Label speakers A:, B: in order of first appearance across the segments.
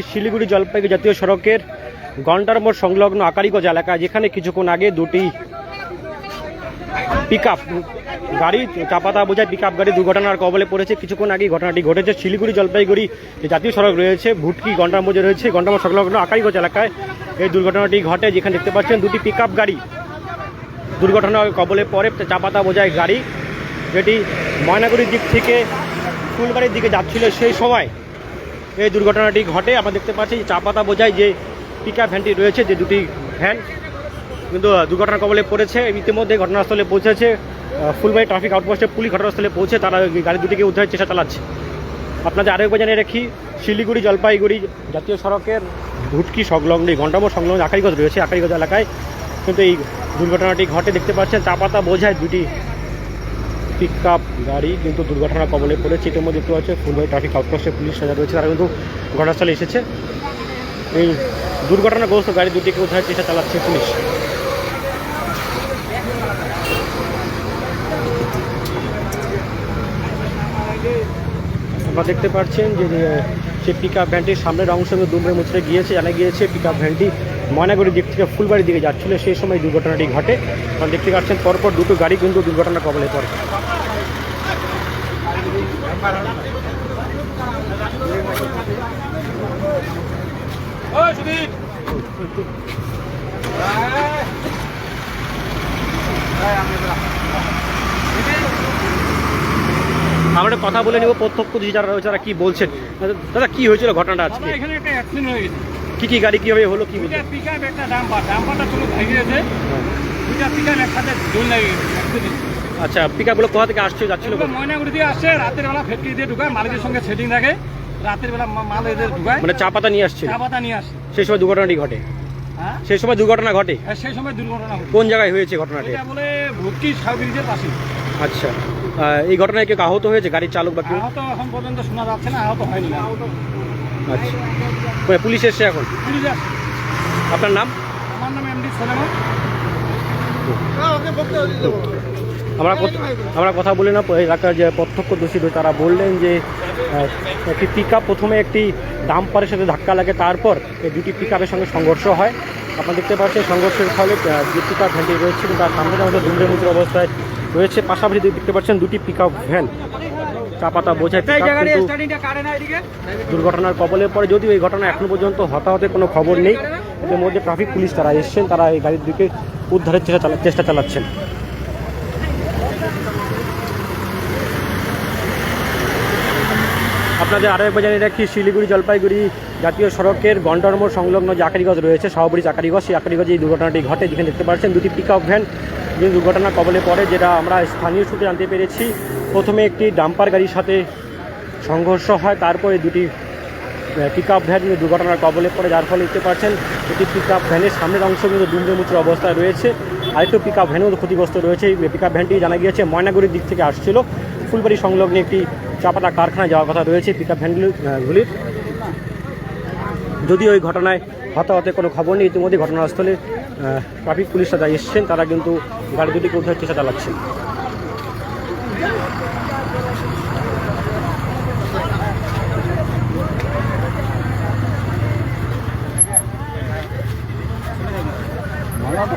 A: শিলিগুড়ি জলপাইগুড়ি জাতীয় সড়কের ঘণ্টার মোড় সংলগ্ন আকারিগঞ্জ এলাকা যেখানে কিছুক্ষণ আগে দুটি পিক গাড়ি চাপাতা বোঝায় পিক গাড়ি দুর্ঘটনার কবলে পড়েছে। কিছুক্ষণ আগে ঘটনাটি ঘটেছে। শিলিগুড়ি জলপাইগুড়ি যে জাতীয় সড়ক রয়েছে, ভুটকি ঘণ্টার মোড়ে রয়েছে। ঘণ্টার সংলগ্ন আকারিগঞ্জ এলাকায় এই দুর্ঘটনাটি ঘটে, যেখানে দেখতে পাচ্ছেন দুটি পিক গাড়ি দুর্ঘটনার কবলে পড়ে। চাপাতা বোঝায় গাড়ি যেটি ময়নাগুড়ির দিক থেকে ফুলবাড়ির দিকে যাচ্ছিল সেই সময়। এই দুর্ঘটনাটি ঘটে। আমরা দেখতে পাচ্ছি চা পাতা বোঝায় যে পিকআপ ভ্যানটি রয়েছে যে দুটি ভ্যান কিন্তু আহ, দুর্ঘটনার কবলে পড়েছে। ইতিমধ্যে ঘটনাস্থলে পৌঁছেছে ফুলবাই ট্রাফিক আউটপোস্টে পুলিশ ঘটনাস্থলে পৌঁছে তারা গাড়ি দুটিকে উদ্ধারের চেষ্টা চালাচ্ছে। আপনাদের আরেকবার জানিয়ে রাখি শিলিগুড়ি জলপাইগুড়ি জাতীয় সড়কের ভুটকি সংলগ্ন ঘণ্টামোড় সংলগ্ন আকারিগঞ্জ রয়েছে আকারিগঞ্জ এলাকায়। কিন্তু এই দুর্ঘটনাটি ঘটে দেখতে পাচ্ছেন চা পাতা বোঝায় দুটি পিক আপ গাড়ি কিন্তু দুর্ঘটনা কবলে পড়েছে। এটার মধ্যে দেখতে পাচ্ছে ফুলবাড়ি ট্রাফিক আউটপোস্টে পুলিশ সাজা রয়েছে। তারা কিন্তু ঘটনাস্থলে এসেছে। এই দুর্ঘটনাগ্রস্ত গাড়ি দুটিকে উদ্ধারের চেষ্টা চালাচ্ছে পুলিশ। আপনারা দেখতে পাচ্ছেন যে যে, সে পিক আপ ভ্যানটির সামনের অংশ দুমড়ে মুচড়ে গিয়েছে জানা গিয়েছে পিক আপ ভ্যানটি ময়নাগুড়ির দিক থেকে ফুলবাড়ির দিকে যাচ্ছিল। সেই সময় দুর্ঘটনাটি ঘটে। আপনারা দেখতে পাচ্ছেন পরপর দুটো গাড়ি কিন্তু দুর্ঘটনা কবলে পড়ে। আমরা কথা বলে নেব প্রত্যক্ষদর্শী যারা রয়েছে তারা কি বলছেন? দাদা কি হয়েছিল ঘটনাটা আজকে?
B: এখানে একটা অ্যাক্সিডেন্ট হয়ে গেছে।
A: কি কি গাড়ি কীভাবে হলো কি
B: দুইটা পিক আপ একটা ডাম্পার ডাম্পারটা চলো ভেঙে গেছে। দুইটা পিক আপ একসাথে দোল লাগে গেছে।
A: আচ্ছা পিক আপগুলো কোথা থেকে আসছে যাচ্ছিল
B: ময়নাগুড়ি দিয়ে আসছে রাতের বেলা ফ্যাক্টরি দিয়ে ঢুকায় মালিকের সঙ্গে সেটিং থাকে রাতের বেলা মাল এদের ঢুকায়।
A: মানে চা পাতা নিয়ে আসছে?
B: চা পাতা নিয়ে আসছে।
A: সেই সময় দুর্ঘটনাটি ঘটে?
B: হ্যাঁ?
A: সেই সময় দুর্ঘটনা ঘটে?
B: আর সেই সময় দুর্ঘটনা
A: কোন জায়গায় হয়েছে ঘটনাটি?
B: এটা বলে ভুটকি সাউ ব্রিজের পাশে।
A: আচ্ছা এই ঘটনায় কেউ আহত হয়েছে? গাড়ির চালক বা কেউ?
B: আহত এখন পর্যন্ত শোনা যাচ্ছে না আহত হয়নি।
A: আচ্ছা। পুলিশ এসছে এখন?
B: পুলিশ আসছে।
A: আপনার নাম?
B: আমার নাম এমডি সোলেমান।
A: আমরা আমরা কথা বলি না এলাকার যে প্রত্যক্ষদর্শী তারা বললেন যে একটি পিক প্রথমে একটি ডাম্পারের সাথে ধাক্কা লাগে তারপর এই দুটি পিক সঙ্গে সংঘর্ষ হয়। আপনারা দেখতে পাচ্ছেন সংঘর্ষের ফলে যে পিক আপ ভ্যানটি রয়েছে তার সামনে আমাদের দুমড়ে মুচড়ে অবস্থায় রয়েছে। পাশাপাশি দেখতে পাচ্ছেন দুটি পিক আপ ভ্যান চা পাতা বোঝায় দুর্ঘটনার কবলে পরে যদিও এই ঘটনা এখনও পর্যন্ত হতাহতের কোনো খবর নেই এর মধ্যে ট্রাফিক পুলিশ তারা এসছেন তারা এই গাড়ির দিকে উদ্ধারের চেষ্টা চেষ্টা চালাচ্ছেন। আপনাদের আরও একবার জানিয়ে রাখি, শিলিগুড়ি জলপাইগুড়ি জাতীয় সড়কের গন্ডরমোড় সংলগ্ন যে আকারিগঞ্জ রয়েছে সহবরি আকারিগঞ্জ সেই আকারিগঞ্জে এই দুর্ঘটনাটি ঘটে। যেখানে দেখতে পাচ্ছেন দুটি পিক আপ ভ্যান যে দুর্ঘটনা কবলে পড়ে, যেটা আমরা স্থানীয় সূত্রে জানতে পেরেছি। প্রথমে একটি ডাম্পার গাড়ির সাথে সংঘর্ষ হয়, তারপরে দুটি পিক আপ ভ্যান দুর্ঘটনার কবলে পড়ে। যার ফলে দেখতে পাচ্ছেন এটি পিক আপ ভ্যানের সামনের অংশ কিন্তু দুমড়ে মুচড়ে অবস্থায় রয়েছে। আরেকটু পিক আপ ভ্যানও ক্ষতিগ্রস্ত রয়েছে। এই পিক আপ ভ্যানটি জানা গিয়েছে, ময়নাগুড়ির দিক থেকে আসছিল। ফুলবাড়ি সংলগ্ন একটি চাপাতা কারখানায় যাওয়ার কথা রয়েছে পিক আপ ভ্যানগুলির যদিও ওই ঘটনায় হতাহতের কোনো খবর নেই, ইতিমধ্যে ঘটনাস্থলে ট্রাফিক পুলিশ তারা এসছেন, তারা কিন্তু গাড়ি দুটিকে উদ্ধার চেষ্টা চালাচ্ছেন।
C: मला তো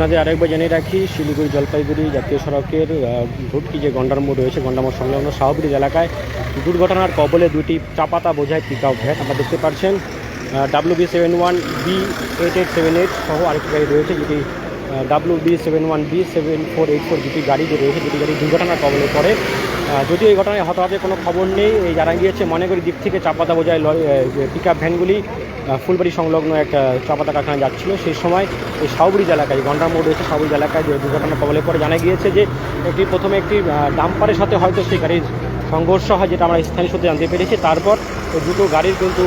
A: আপনাদের আরেকবার জানিয়ে রাখি, শিলিগুড়ি জলপাইগুড়ি জাতীয় সড়কের ভুটকি যে গন্ডারমোড় রয়েছে গন্ডামোড় সংলগ্ন শাহব্রিজ এলাকায় দুর্ঘটনার কবলে দুটি চাপাতা বোঝায় পিক আপ ভ্যাট। আমরা দেখতে পাচ্ছেন W B seven one B eight eight seven eight সহ আরেকটি গাড়ি রয়েছে, যেটি W B seven one B seven four eight four দুটি গাড়ি যে রয়েছে দুটি গাড়ি দুর্ঘটনার কবলে পড়ে। যদিও এই ঘটনায় হতাহতের কোনো খবর নেই, এই জানা গিয়েছে মনেগড়ি দিক থেকে চাপাতা বোঝায় পিক আপ ভ্যানগুলি ফুলবাড়ি সংলগ্ন একটা চাপাতা কারখানা যাচ্ছিল। সেই সময় এই সাউব্রিজ এলাকায়, গন্ডার মোড় রয়েছে সাউব্রিজ এলাকায়, যে দুর্ঘটনার কবলে পরে জানা গিয়েছে যে একটি প্রথমে একটি ডাম্পারের সাথে হয়তো সেই গাড়ির সংঘর্ষ হয়, যেটা আমরা স্থানীয় সূত্রে জানতে পেরেছি। তারপর দুটো গাড়ির কিন্তু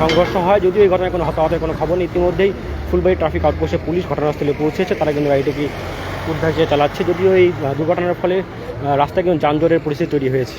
A: সংঘর্ষ হয়। যদিও এই ঘটনায় কোনো হতাহতের কোনো খবর নেই, ইতিমধ্যেই ফুলবাড়ি ট্রাফিক আউটপোস্টে পুলিশ ঘটনাস্থলে পৌঁছেছে, তারা কিন্তু গাড়িটিকে উদ্ধার চালাচ্ছে। যদিও এই দুর্ঘটনার ফলে রাস্তায় কিন্তু যানজটের পরিস্থিতি তৈরি হয়েছে।